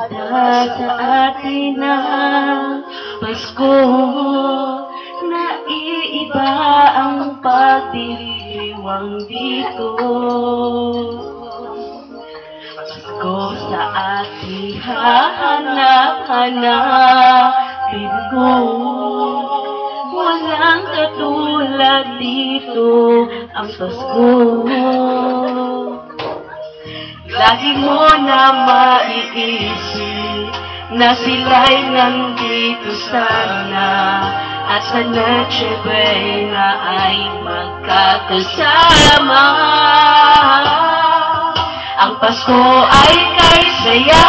Handa sa atin ang Pasko ang pagdiriwang dito. Pasko sa ating hahanap-hanapin ko. Walang katulad dito ang Pasko. Lagi mo na maiisip na sila'y nandito sana at sa Noche Buena ay magkakasama. Ang Pasko ay kay saya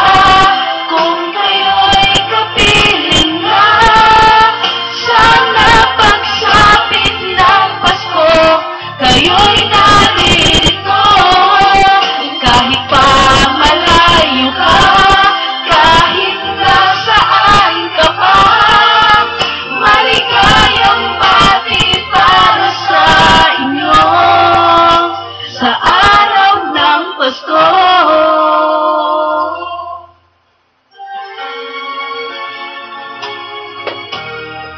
kung kayo'y kapiling na. Sana pagsapit ng Pasko, kayo'y naririto. Pasko.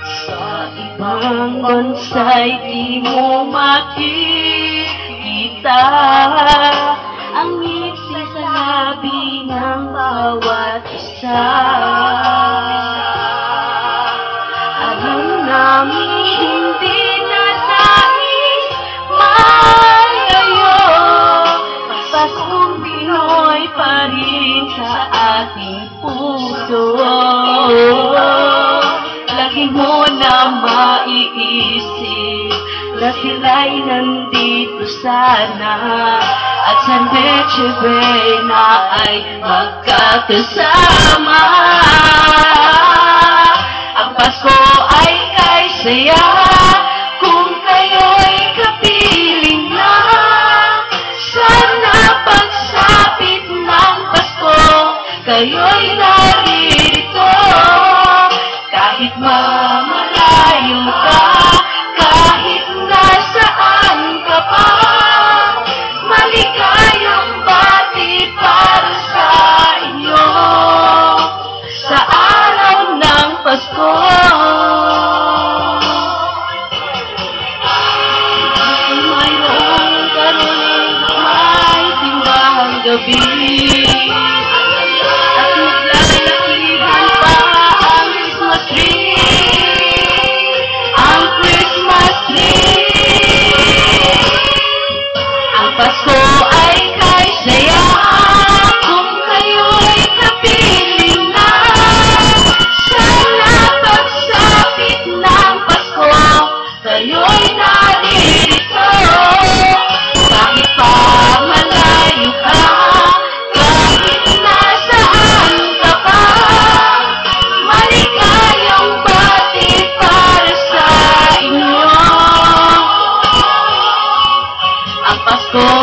Sa ibang bansa'y di mo makikita Ang ngisi sa labi ng bawat isa ating puso Lagi mo na maiisip na sila'y nandito sana at sa Noche Buena ay magkakasama. Kayo'y naririto. Kahit mamalayo ka, kahit nasaan ka pa, maligayang bati para sa inyo sa araw ng Pasko. Mayroong karuling may simbahang gabi sa inyo ang Pasko